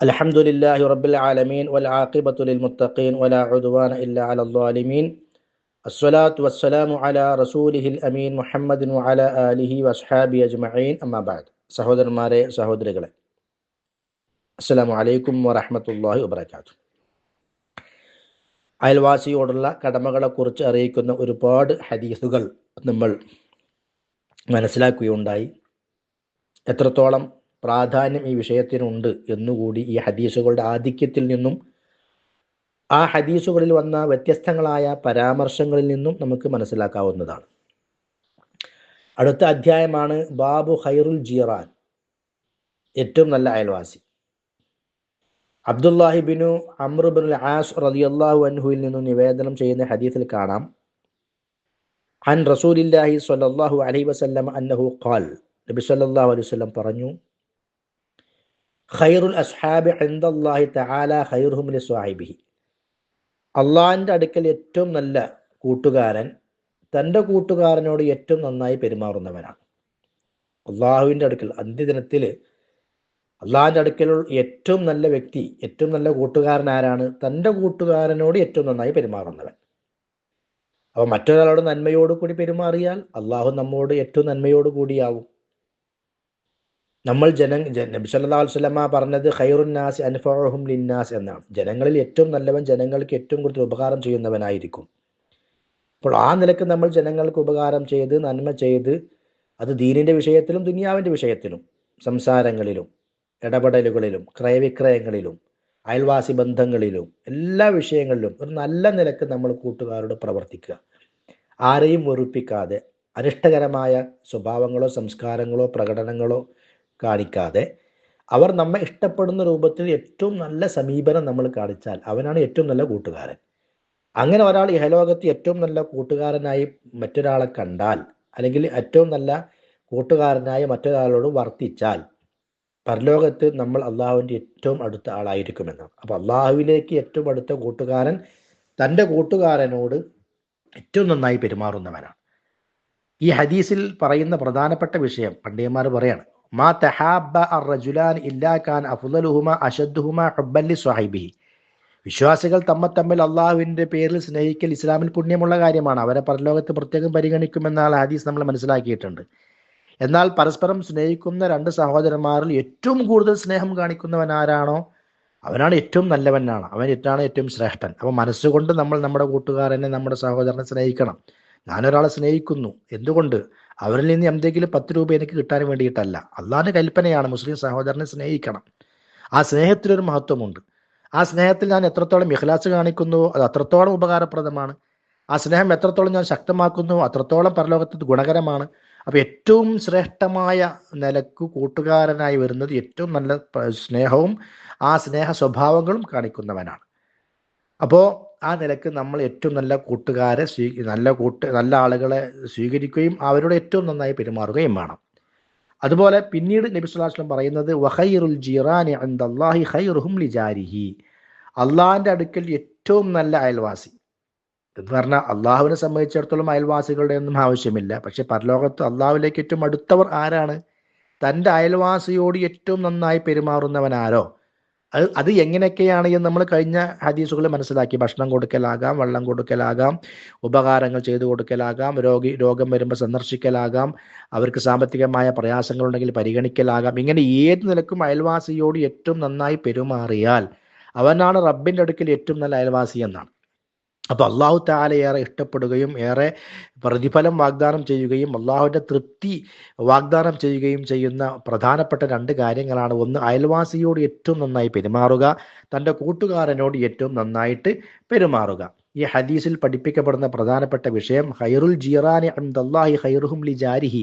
الحمد لله رب العالمين والعاقبة للمتقين ولا عدوان إلا على الظالمين الصلاة والسلام على رسوله الأمين محمد وعلى آله وأصحابه أجمعين أما بعد സഹോദരന്മാരെ സഹോദരികളെ അസ്സലാമു അലൈക്കും വറഹ്മത്തുള്ളാഹി വബറകാതുഹു അയൽവാസിയോടുള്ള കടമകളെക്കുറിച്ച് അറിയിക്കുന്ന ഒരുപാട് ഹദീസുകൾ നമ്മൾ മനസ്സിലാക്കുകയുണ്ടായി എത്രത്തോളം പ്രാധാന്യം ഈ വിഷയത്തിനുണ്ട് എന്നുകൂടി ഈ ഹദീസുകളുടെ ആധിക്യത്തിൽ നിന്നും ആ ഹദീസുകളിൽ വന്ന വ്യത്യസ്തങ്ങളായ പരാമർശങ്ങളിൽ നിന്നും നമുക്ക് മനസ്സിലാക്കാവുന്നതാണ്. അടുത്ത അധ്യായമാണ് ബാബു ഹൈറുൽ ജീറാൻ ഏറ്റവും നല്ല അയൽവാസി. അബ്ദുല്ലാഹിബിനു അമ്രുബിൻ ആസ് റളിയല്ലാഹു അൻഹുവിൽ നിന്നും നിവേദനം ചെയ്യുന്ന ഹദീസിൽ കാണാം. അൻ റസൂലില്ലാഹി സ്വല്ലല്ലാഹു അലൈഹി വസല്ലം അന്നഹു ഖാൽ നബി സല്ലല്ലാഹു അലൈഹി വസല്ലം പറഞ്ഞു ഖൈറുൽ അസ്ഹാബി തആല അടുക്കൽ ഏറ്റവും നല്ല കൂട്ടുകാരൻ തന്റെ കൂട്ടുകാരനോട് ഏറ്റവും നന്നായി പെരുമാറുന്നവനാണ്. അള്ളാഹുവിന്റെ അടുക്കൽ അന്ത്യദിനത്തിൽ അള്ളാഹിന്റെ അടുക്കൽ ഏറ്റവും നല്ല വ്യക്തി ഏറ്റവും നല്ല കൂട്ടുകാരൻ ആരാണ്? തന്റെ കൂട്ടുകാരനോട് ഏറ്റവും നന്നായി പെരുമാറുന്നവൻ. അപ്പോൾ മറ്റൊരാളോട് നന്മയോട് കൂടി പെരുമാറിയാൽ അള്ളാഹു നമ്മോട് ഏറ്റവും നന്മയോട് കൂടിയാവും നമ്മൾ ജന നബി സല്ലല്ലാഹു അലൈഹി വസല്ലമ പറഞ്ഞത് ഖൈറുൻ നാസ് അൻഫഉഹും ലിന്നാസ് എന്നാണ്. ജനങ്ങളിൽ ഏറ്റവും നല്ലവൻ ജനങ്ങൾക്ക് ഏറ്റവും കൂടുതൽ ഉപകാരം ചെയ്യുന്നവനായിരിക്കും. അപ്പോൾ ആ നിലയ്ക്ക് നമ്മൾ ജനങ്ങൾക്ക് ഉപകാരം ചെയ്ത് നന്മ ചെയ്ത് അത് ദീനിന്റെ വിഷയത്തിലും ദുനിയാവിന്റെ വിഷയത്തിലും സംസാരങ്ങളിലും ഇടപെടലുകളിലും ക്രയവിക്രയങ്ങളിലും അയൽവാസി ബന്ധങ്ങളിലും എല്ലാ വിഷയങ്ങളിലും ഒരു നല്ല നിലയ്ക്ക് നമ്മൾ കൂട്ടുകാരോട് പ്രവർത്തിക്കുക. ആരെയും വെറുപ്പിക്കാതെ അനിഷ്ടകരമായ സ്വഭാവങ്ങളോ സംസ്കാരങ്ങളോ പ്രകടനങ്ങളോ കാണിക്കാതെ അവർ നമ്മെ ഇഷ്ടപ്പെടുന്ന രൂപത്തിൽ ഏറ്റവും നല്ല സമീപനം നമ്മൾ കാണിച്ചാൽ അവനാണ് ഏറ്റവും നല്ല കൂട്ടുകാരൻ. അങ്ങനെ ഒരാൾ ഇഹലോകത്ത് ഏറ്റവും നല്ല കൂട്ടുകാരനായി മറ്റൊരാളെ കണ്ടാൽ അല്ലെങ്കിൽ ഏറ്റവും നല്ല കൂട്ടുകാരനായ മറ്റൊരാളോട് വർത്തിച്ചാൽ പരലോകത്ത് നമ്മൾ അള്ളാഹുവിന്റെ ഏറ്റവും അടുത്ത ആളായിരിക്കുമെന്നാണ് അപ്പോൾ അള്ളാഹുവിലേക്ക് ഏറ്റവും അടുത്ത കൂട്ടുകാരൻ തന്റെ കൂട്ടുകാരനോട് ഏറ്റവും നന്നായി പെരുമാറുന്നവനാണ്. ഈ ഹദീസിൽ പറയുന്ന പ്രധാനപ്പെട്ട വിഷയം പണ്ഡിതന്മാർ പറയാണ് വിശ്വാസികൾ തമ്മ തമ്മിൽ അള്ളാഹുവിന്റെ പേരിൽ സ്നേഹിക്കൽ ഇസ്ലാമിൽ പുണ്യമുള്ള കാര്യമാണ്. അവരെ പരലോകത്ത് പ്രത്യേകം പരിഗണിക്കുമെന്നാൽ ഹദീസ് നമ്മൾ മനസ്സിലാക്കിയിട്ടുണ്ട്. എന്നാൽ പരസ്പരം സ്നേഹിക്കുന്ന രണ്ട് സഹോദരന്മാരിൽ ഏറ്റവും കൂടുതൽ സ്നേഹം കാണിക്കുന്നവൻ ആരാണോ? അവനാണ് ഏറ്റവും നല്ലവനാണ്. അവൻ ഏറ്റാണ് ഏറ്റവും ശ്രേഷ്ഠൻ. അപ്പോൾ മനസ്സുകൊണ്ട് നമ്മൾ നമ്മുടെ കൂട്ടുകാരനെ നമ്മുടെ സഹോദരനെ സ്നേഹിക്കണം. ഞാനൊരാളെ സ്നേഹിക്കുന്നു. എന്തുകൊണ്ട്? അവരിൽ നിന്ന് എന്തെങ്കിലും പത്ത് രൂപ എനിക്ക് കിട്ടാൻ വേണ്ടിയിട്ടല്ല. അള്ളാഹിന്റെ കൽപ്പനയാണ് മുസ്ലിം സഹോദരനെ സ്നേഹിക്കണം. ആ സ്നേഹത്തിലൊരു മഹത്വമുണ്ട്. ആ സ്നേഹത്തിൽ ഞാൻ എത്രത്തോളം ഇഖ്ലാസ് കാണിക്കുന്നു അത് അത്രത്തോളം ഉപകാരപ്രദമാണ്. ആ സ്നേഹം എത്രത്തോളം ഞാൻ ശക്തമാക്കുന്നു അത്രത്തോളം പരലോകത്ത് ഗുണകരമാണ്. അപ്പോൾ ഏറ്റവും ശ്രേഷ്ഠമായ നിലയ്ക്ക് കൂട്ടുകാരനായി വരുന്നത് ഏറ്റവും നല്ല സ്നേഹവും ആ സ്നേഹ സ്വഭാവങ്ങളും കാണിക്കുന്നവനാണ്. അപ്പോൾ ആ നിലയ്ക്ക് നമ്മൾ ഏറ്റവും നല്ല കൂട്ടുകാരെ സ്വീ നല്ല കൂട്ട് നല്ല ആളുകളെ സ്വീകരിക്കുകയും അവരോട് ഏറ്റവും നന്നായി പെരുമാറുകയും വേണം. അതുപോലെ പിന്നീട് നബി സുല്ലാസ്ലം പറയുന്നത് വഹൈറുൽ ജിറാനി അന്ദാഹി ഖൈറുഹും ലിജാരിഹി അള്ളാഹിന്റെ അടുക്കൽ ഏറ്റവും നല്ല അയൽവാസി. എന്ന് പറഞ്ഞാൽ അള്ളാഹുവിനെ സംബന്ധിച്ചിടത്തോളം അയൽവാസികളുടെ ഒന്നും ആവശ്യമില്ല. പക്ഷെ പരലോകത്ത് അള്ളാഹുവിലേക്ക് ഏറ്റവും അടുത്തവർ ആരാണ്? തന്റെ അയൽവാസിയോട് ഏറ്റവും നന്നായി പെരുമാറുന്നവൻ ആരോ? അത് അത് എങ്ങനെയൊക്കെയാണ് എന്ന് നമ്മൾ കഴിഞ്ഞ ഹദീസുകൾ മനസ്സിലാക്കി. ഭക്ഷണം കൊടുക്കലാകാം വെള്ളം കൊടുക്കലാകാം ഉപകാരങ്ങൾ ചെയ്തു കൊടുക്കലാകാം രോഗി രോഗം വരുമ്പോൾ സന്ദർശിക്കലാകാം അവർക്ക് സാമ്പത്തികമായ പ്രയാസങ്ങളുണ്ടെങ്കിൽ പരിഗണിക്കലാകാം. ഇങ്ങനെ ഏത് നിലക്കും അയൽവാസിയോട് ഏറ്റവും നന്നായി പെരുമാറിയാൽ അവനാണ് റബ്ബിന്റെ അടുക്കൽ ഏറ്റവും നല്ല അയൽവാസി എന്നാണ്. അപ്പോൾ അള്ളാഹു താല ഏറെ ഇഷ്ടപ്പെടുകയും ഏറെ പ്രതിഫലം വാഗ്ദാനം ചെയ്യുകയും അള്ളാഹുവിന്റെ തൃപ്തി വാഗ്ദാനം ചെയ്യുകയും ചെയ്യുന്ന പ്രധാനപ്പെട്ട രണ്ട് കാര്യങ്ങളാണ്. ഒന്ന് അയൽവാസിയോട് ഏറ്റവും നന്നായി പെരുമാറുക തന്റെ കൂട്ടുകാരനോട് ഏറ്റവും നന്നായിട്ട് പെരുമാറുക. ഈ ഹദീസിൽ പഠിപ്പിക്കപ്പെടുന്ന പ്രധാനപ്പെട്ട വിഷയം ഹൈറുൽ ജീറാനി അൻദല്ലാഹി ഹൈറുഹും ലി ജാരിഹി.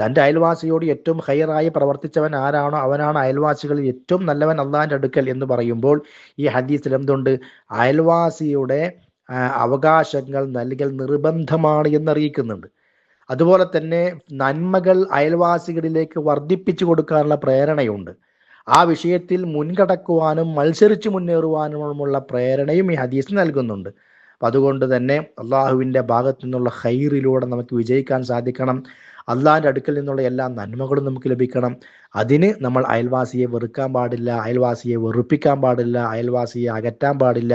തന്റെ അയൽവാസിയോട് ഏറ്റവും ഹൈറായി പ്രവർത്തിച്ചവൻ ആരാണോ അവനാണ് അയൽവാസികളിൽ ഏറ്റവും നല്ലവൻ അള്ളാഹിന്റെ അടുക്കൽ എന്ന് പറയുമ്പോൾ ഈ ഹദീസിൽ എന്തുണ്ട്? അയൽവാസിയുടെ അവകാശങ്ങൾ നൽകൽ നിർബന്ധമാണ് എന്നറിയിക്കുന്നുണ്ട്. അതുപോലെ തന്നെ നന്മകൾ അയൽവാസികളിലേക്ക് വർദ്ധിപ്പിച്ചു കൊടുക്കാനുള്ള പ്രേരണയുണ്ട്. ആ വിഷയത്തിൽ മുൻകടക്കുവാനും മത്സരിച്ചു മുന്നേറുവാനുമുള്ള പ്രേരണയും ഈ ഹദീസ് നൽകുന്നുണ്ട്. അപ്പം അതുകൊണ്ട് തന്നെ അള്ളാഹുവിന്റെ ഭാഗത്തു നിന്നുള്ള ഹൈറിലൂടെ നമുക്ക് വിജയിക്കാൻ സാധിക്കണം. അള്ളാഹിന്റെ അടുക്കൽ നിന്നുള്ള എല്ലാ നന്മകളും നമുക്ക് ലഭിക്കണം. അതിന് നമ്മൾ അയൽവാസിയെ വെറുക്കാൻ പാടില്ല അയൽവാസിയെ വെറുപ്പിക്കാൻ പാടില്ല അയൽവാസിയെ അകറ്റാൻ പാടില്ല.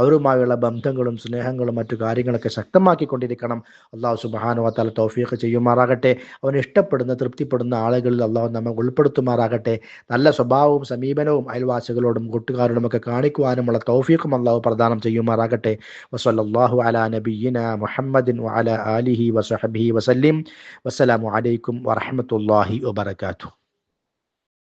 അവരുമായുള്ള ബന്ധങ്ങളും സ്നേഹങ്ങളും മറ്റു കാര്യങ്ങളൊക്കെ ശക്തമാക്കിക്കൊണ്ടിരിക്കണം. അള്ളാഹു സുബാനുവത്താല തൗഫീഖ് ചെയ്യുമാറാകട്ടെ. അവൻ ഇഷ്ടപ്പെടുന്ന തൃപ്തിപ്പെടുന്ന ആളുകളിൽ അള്ളാഹു നമ്മെ ഉൾപ്പെടുത്തുമാറാകട്ടെ നല്ല സ്വഭാവവും സമീപനവും അയൽവാസികളോടും കൂട്ടുകാരോടും ഒക്കെ കാണിക്കുവാനുമുള്ള തൗഫീഖും അള്ളാഹു പ്രദാനം ചെയ്യുമാറാകട്ടെ. വസല്ലാഹു അല നബീന മുഹമ്മദിൻ വഅല ആലിഹി വസഹബിഹി വസല്ലിം വസ്സലാമു അലൈക്കും വറഹമത്തല്ലാഹി വബർക്കാത്തു